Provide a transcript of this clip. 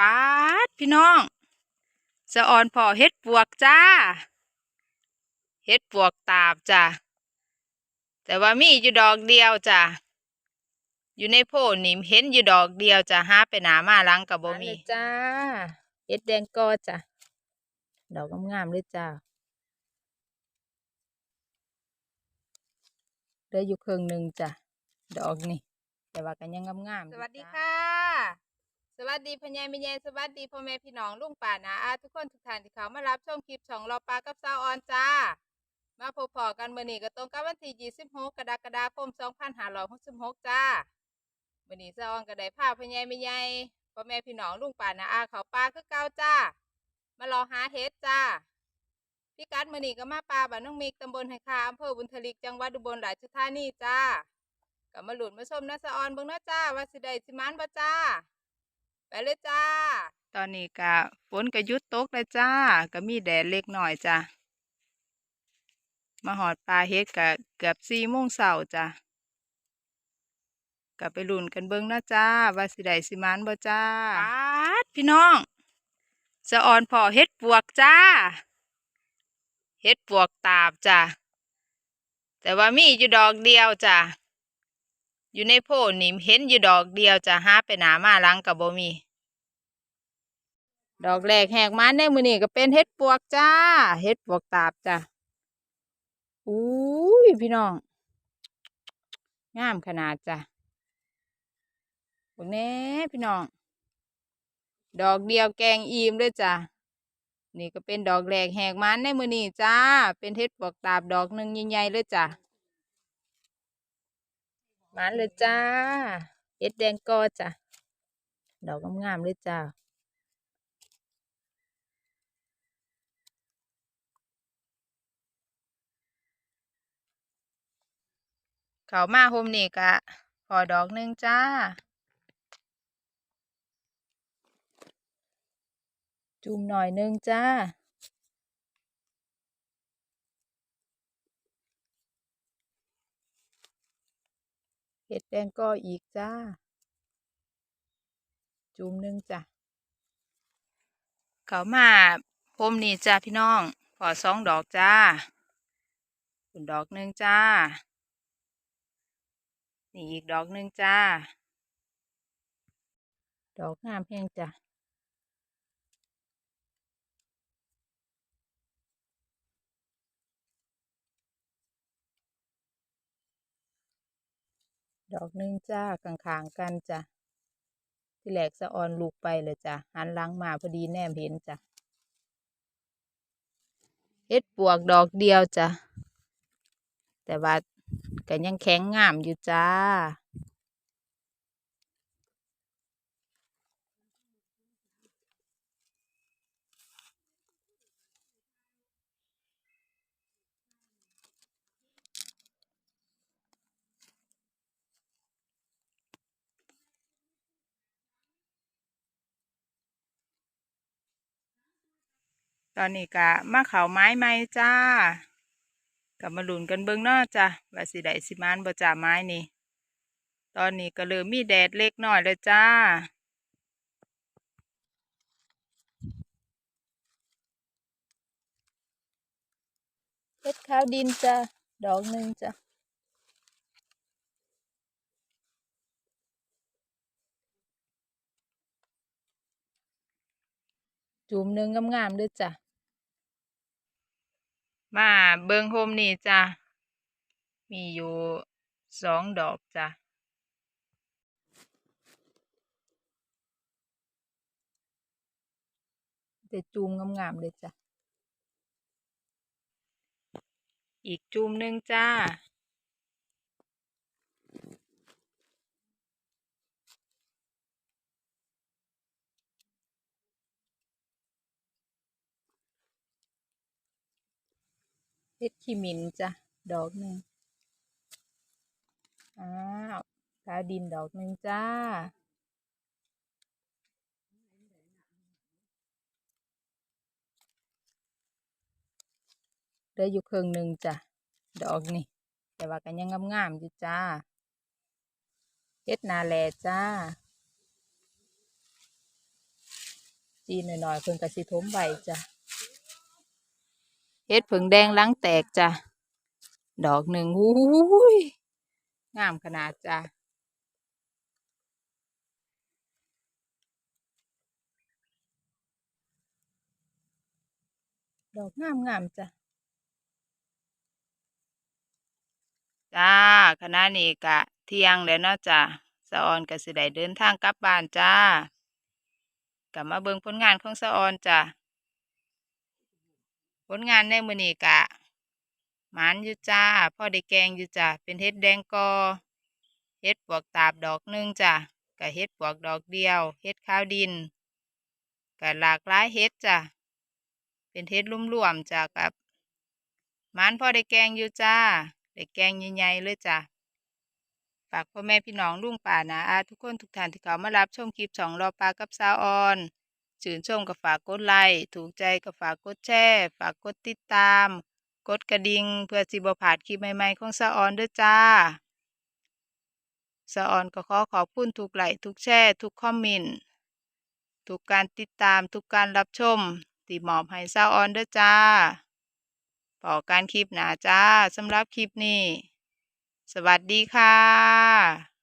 ป๊าดพี่น้องสะออนพอเฮ็ดปวกจ้า เฮ็ดปวกตาบจ้ะแต่ว่ามีอยู่ดอกเดียวจ้ะอยู่ในโพดนี่เห็นอยู่ดอกเดียวจ้ะหาไปหนามาหลังกับบ่มีจ้า เฮ็ดแดงกอจ้ะดอกงามๆเลยจ้าเหลืออยู่ครึ่งหนึ่งจ้ะ ดอกนี่แต่ว่ากันยังงามๆสวัสดีค่ะ สวัสดีพญ่แม่ใหญ่สวัสดีพ่อแม่พี่น้องลุงป่านาอาทุกคนทุกท่านที่เขามารับชมคลิปช่องรอปลากับสาวออนจ้า มาพบพอกันมื้อนี้ก็ตรงกับวันที่26กรกฎาคม2566จ้ามื้อนี้สาวออนก็ได้พาพญ่แม่ใหญ่พ่อแม่พี่น้องลุงป่านาอาเขาป่าคือเก่าจ้า มารอหาเห็ดจ้าพี่กัดมื้อนี้ก็มาป่าบ้านน้องมิกตำบลไหคาอำเภอบุญทลิกจังหวัดอุบลราชธานีจ้าก็มาหลุดมาชมนะสะออนเบิ่งนะจ้าว่าสิได้สิมานบ่จ้า ไปเลยจ้า ตอนนี้ก็ฝนก็หยุดตกแล้วจ้า ก็มีแดดเล็กหน่อยจ้ามาหอดปลาเฮ็ดก็เกือบสี่โมงเช้าจ้าก็ไปลุ้นกันเบิ่งนะจ้าว่าสิได้สิมานบ่จ้าปาดพี่น้องสะออนพอเฮ็ดปวกจ้า เฮ็ดปวกตาบจ้าแต่ว่ามีอยู่ดอกเดียวจ้า อยู่ในโพนี่เห็นอยู่ดอกเดียวจะหาไปหนามาลังกับบ่มี ดอกแรกแหกมาในมือนี่ก็เป็นเห็ดปวกจ้า เห็ดปวกตาบจ้ะอุ้ยพี่น้อง งามขนาดจ้ะพวกนี้พี่น้อง ดอกเดียวแกงอิ่มเลยจ้ะ นี่ก็เป็นดอกแรกแหกมันในมือนี่จ้า เป็นเห็ดปวกตาบดอกหนึ่งใหญ่ๆเลยจ้ะ มาเลยจ้าเห็ดแดงกอจ้ะดอกงามๆเลยจ้าเขามาโฮมนี่กะพอดอกหนึ่งจ้า จุ่มหน่อยหนึงจ้า เห็ดแดงก็อีกจ้า จุ่มหนึ่งจ้ะ เขามาพรมนี่จ้าพี่น้องพอสองดอกจ้าคุณดอกหนึ่งจ้า นี่อีกดอกหนึ่งจ้า ดอกงามเพียงจ้ะ ดอกหนึ่งจ้าข้างๆกันจ้ะที่แหลกสะออนลูกไปเลยจ้ะหันหลังมาพอดีแนมเห็นจ้ะเฮ็ดปวกดอกเดียวจ้ะแต่ว่าก็ยังแข็งงามอยู่จ้า ตอนนี้ก็มาเขาไม้ใหม่จ้ากับมาหลุนกันเบิ่งนาจ้ะว่าสิได้สิมานบ่จ้าไม้นี่ ตอนนี้ก็เริ่มมีแดดเล็กน้อยแล้วจ้าเฮ็ดข้าวดินจ้ะดอกหนึ่งจ้ะ จุ่มหนึ่งงามๆด้วยจ้ะ มาเบิงโฮมนี่จ้ะ มีอยู่สองดอกจ้ะแต่จูมงามๆเลยจ้ะ อีกจูมหนึ่งจ้า เฮ็ดขี้มินจ้ะ ดอกหนึ่งอ้าวกาดินดอกหนึ่งจ้าเหลืออยู่ครึ่งหนึ่งจ้ะ ดอกนี่ แต่ว่ากันยังงามๆอยู่จ้าเฮ็ดนาแลจ้า จีนหน่อยๆเพิ่นก็สิทมไว้จ้ะ เฮ็ดผึ่งแดงหลังแตกจ้ะ ดอกหนึ่งหูยงามขนาดจ้ะดอกงามงามจ้ะ จ้าคณะนี้กะ เที่ยงแล้วเนาะจ้ะสะออนก็สิได้เดินทางกลับบ้านจ้ากลับมาเบิ่งผลงานของสะออนจ้ะ ผลงานในมือนีกะหมานยู่จ้า พ่อได้แกงยู่จ้ะเป็นเฮ็ดแดงกอเฮ็ดปวกตาบดอกหนึงจ้ะกะเฮ็ดปวกดอกเดียว เฮ็ดข้าวดินกะหลากหลายเฮ็ดจ้ะเป็นเฮ็ดรวมๆจ้ะกับหมานพ่อได้แกงอยู่จ้าได้แกงใหญ่ๆเลยจ้ะฝากพ่อแม่พี่น้องลุงป่านาอาทุกคนทุกท่านที่เขามารับชมคลิปช่องรอปลากับสาวออน ชื่นชมก็ฝากกดไลค์ถูกใจก็ฝากกดแชร์ฝากกดติดตาม กดกระดิ่งเพื่อสิบผ่าดคลิปใหม่ ๆ ของสาวออนเด้อจ้าสาวออนก็ขอขอบคุณทุกไลค์ทุกแชร์ทุกคอมเมนต์ทุกการติดตามทุกการรับชมที่มอบให้สาวออนเด้อจ้าพอการคลิปหนาจ้าสำหรับคลิปนี้ สวัสดีค่ะ